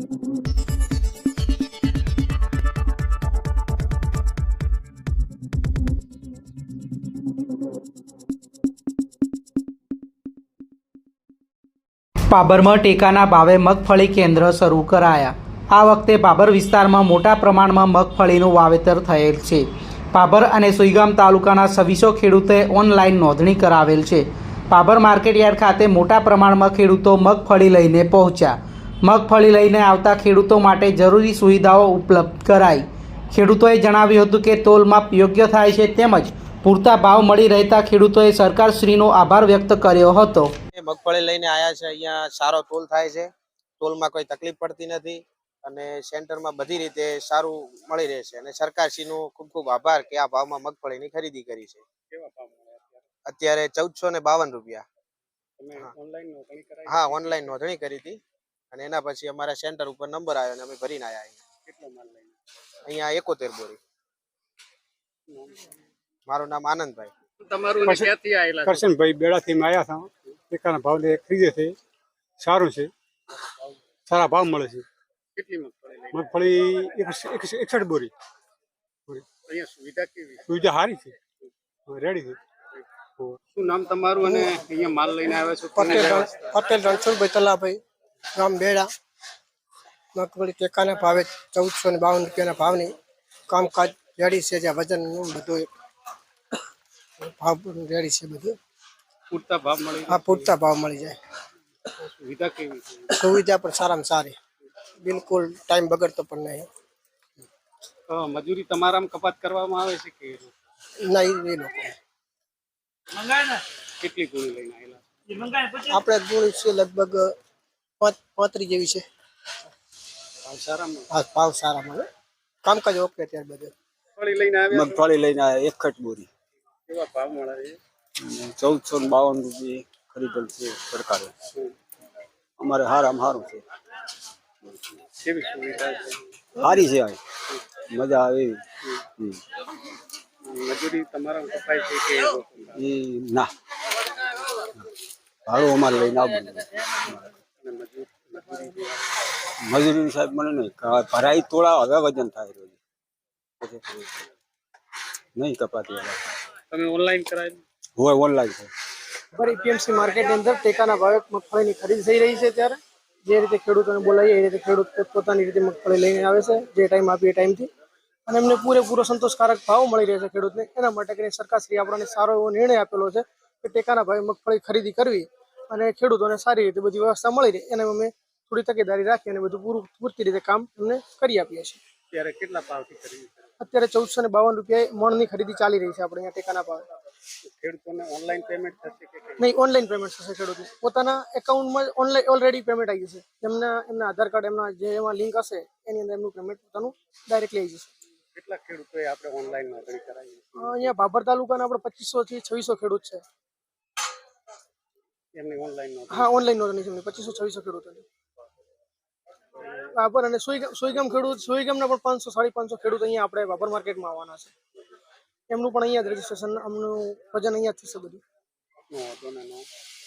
પાબરમાં ટેકાના ભાવે મગફળી કેન્દ્ર શરૂ કરાયા. આ વખતે પાબર વિસ્તારમાં મોટા પ્રમાણમાં મગફળીનું વાવેતર થયેલ છે. પાબર અને સુઈગામ તાલુકાના છવ્વીસો ખેડૂતોએ ઓનલાઈન નોંધણી કરાવેલ છે. પાબર માર્કેટયાર્ડ ખાતે મોટા પ્રમાણમાં ખેડૂતો મગફળી લઈને પહોંચ્યા. મગફળી લઈને આવતા ખેડૂતો માટે જરૂરી સુવિધાઓ ઉપલબ્ધ કરાઈ. ખેડૂતોએ જણાવ્યું હતું કે તોલમાપ યોગ્ય થાય છે તેમજ પૂરતા ભાવ મળી રહેતા ખેડૂતોએ સરકારશ્રીનો આભાર વ્યક્ત કર્યો હતો. એ મગફળી લઈને આવ્યા છે અહીંયા સારો તોલ થાય છે. તોલમાં કોઈ તકલીફ પડતી નથી અને સેન્ટરમાં બધી રીતે સારું મળી રહેશે અને સરકારશ્રીનો ખૂબ ખૂબ આભાર કે આ ભાવમાં મગફળીની ખરીદી કરી છે. કેવા ભાવ મળે અત્યારે? ચૌદસો ને બાવન રૂપિયા. તમે હા. ઓનલાઈન નોંધણી કરાવી હા ઓનલાઈન નોંધણી કરી હતી. અને એના પછી અમારા સેન્ટર ઉપર નંબર આવ્યો અને અમે ભરીને આવ્યા અહીંયા. કેટલો માલ લઈને? અહીંયા એકોતેર બોરી. મારું નામ આનંદભાઈ. તમારું ને ક્યાંથી આવેલા છો? કરશનભાઈ બેડાથી આવ્યા હતા ટેકાના ભાવ લે ખરીદે છે. સારું છે. સારા ભાવ મળે છે. કેટલી મગફળી લઈને? મગફળી એકસ- એકસ- એકસઠ બોરી. અહીંયા સુવિધા કેવી છે? સુવિધા સારી છે. રેડી છે. શું નામ તમારું અને અહીંયા માલ લઈને આવ્યા છો? કોને પટેલ લાવ્યા છો? પટેલ રણછોડભાઈ તલાભાઈ. ગામ બેડા મગફળી ટેકાના ભાવે ચૌદસો ને બાવન રૂપિયાના ભાવની કામકાજ રેડી છે જ્યાં વજનનું બધું ભાવ રેડી છે બધું. પૂરતા ભાવ મળી હા પૂરતા ભાવ મળી જાય. સુવિધા કેવી સુવિધા પણ સારામાં સારી. બિલકુલ ટાઈમ બગડતો પણ નહીં. મજૂરી તમારામાં કપાત કરવામાં આવે છે કે ના એ એ લોકો કેટલી ગોળી લઈને આવેલા આપણે ગોળી છે લગભગ પાંચ પાંત્રીસ જેવી છે. ભાવ સારામાં ભાવ સારા મળે કામકાજ ઓકે ત્યાર બધું. મગફળી લઈને આવ્યા એક ખટ લઈને આવ્યા એકઠ બોરી. કેવા ભાવ મળે છે? ચૌદસો ને બાવન રૂપિયા ખરીદેલ છે સરકારે. અમારે હારામાં સારું છે. સારી છે? આ મજા આવે મજૂરી તમારામાં કપાય છે કે એ ના. ભાડું અમારે લઈને આવવું મજૂર સાહેબ મને નહીં કા- ભરાઈ તોળા હવે વજન થાય રોજ નહીં કપાતી હવે. તમે ઓનલાઈન કરાવી હોય ઓનલાઈન છે. પર પીએમસી માર્કેટની અંદર ટેકાના ભાવે મગફળીની ખરીદી થઈ રહી છે ત્યારે. જે રીતે ખેડૂતોને બોલાવીએ એ રીતે ખેડૂત પોતાની રીતે મગફળી લઈને આવે છે જે ટાઈમ આપીએ એ ટાઈમથી અને એમને પૂરેપૂરો સંતોષકારક ભાવ મળી રહે છે ખેડૂતને. એના માટે કરીને સરકારશ્રી આપણને સારો એવો નિર્ણય આપેલો છે કે ટેકાના ભાવે મગફળી ખરીદી કરવી. અને ખેડૂતોને સારી રીતે બધી વ્યવસ્થા મળી રહે એને અમે થોડી તકેદારી રાખી અને બધું પૂરું પૂરતી રીતે કામ અમને કરી આપીએ છીએ. અત્યારે કેટલા ભાવથી ખરીદી અત્યારે ચૌદસો ને બાવન રૂપિયા મણની ખરીદી ચાલી રહી છે આપણે અહીંયા ટેકાના ભાવે. ખેડૂતોને ઓનલાઈન પેમેન્ટ થશે કે નહીં ઓનલાઈન પેમેન્ટ થશે ખેડૂતને. પોતાના એકાઉન્ટમાં ઓનલાઈન ઓલરેડી પેમેન્ટ આવી જશે. એમના એમના આધાર કાર્ડ એમના જે એમાં લિંક હશે એની અંદર એમનું પેમેન્ટ પોતાનું ડાયરેક્ટલી આવી જશે. કેટલા ખેડૂતોએ આપણે ઓનલાઈન નોંધણી કરાવી? અહીંયા ભાભર તાલુકાના આપણે પચીસો થી છવ્વીસો ખેડૂત છે. એમની ઓનલાઈન નોંધણી હા ઓનલાઈન નોંધણી છે એમની. પચીસો છવ્વીસો ખેડૂતોની. બાબર અને સુઈગામ ખેડૂત સુઈગામના પણ પાંચસો સાડી પાંચસો ખેડૂત અહીંયા આપણે ભાભર માર્કેટમાં આવવાના છે. એમનું પણ અહીંયા જ રજીસ્ટ્રેશન અમનું વજન અહીંયા જ થશે બધું.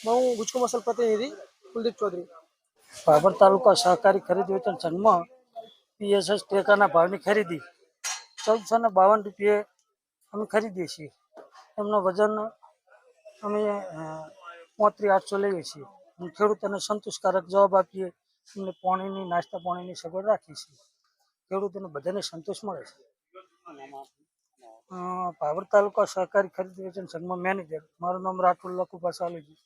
હું ગુજકો મસલ પ્રતિનિધિ કુલદીપ ચૌધરી. બાબર તાલુકા સહકારી ખરીદ વેચાણ સંઘમાં પીએસએસ ટેકાના ભાવની ખરીદી ચૌદસો ને બાવન રૂપિયે અમે ખરીદીએ છીએ. એમનો વજન અમે પોત્રીસ આઠસો લઈએ છીએ. હું ખેડૂતોને સંતોષકારક જવાબ આપીએ, એમને પાણીની, નાસ્તા પાણીની સગવડ રાખીએ છીએ. ખેડૂતોને બધાને સંતોષ મળે છે. પાવર તાલુકા સહકારી ખરીદ વેચાણ સંઘમાં મેનેજર મારું નામ રાઠોડ લખુભા સાલુજી.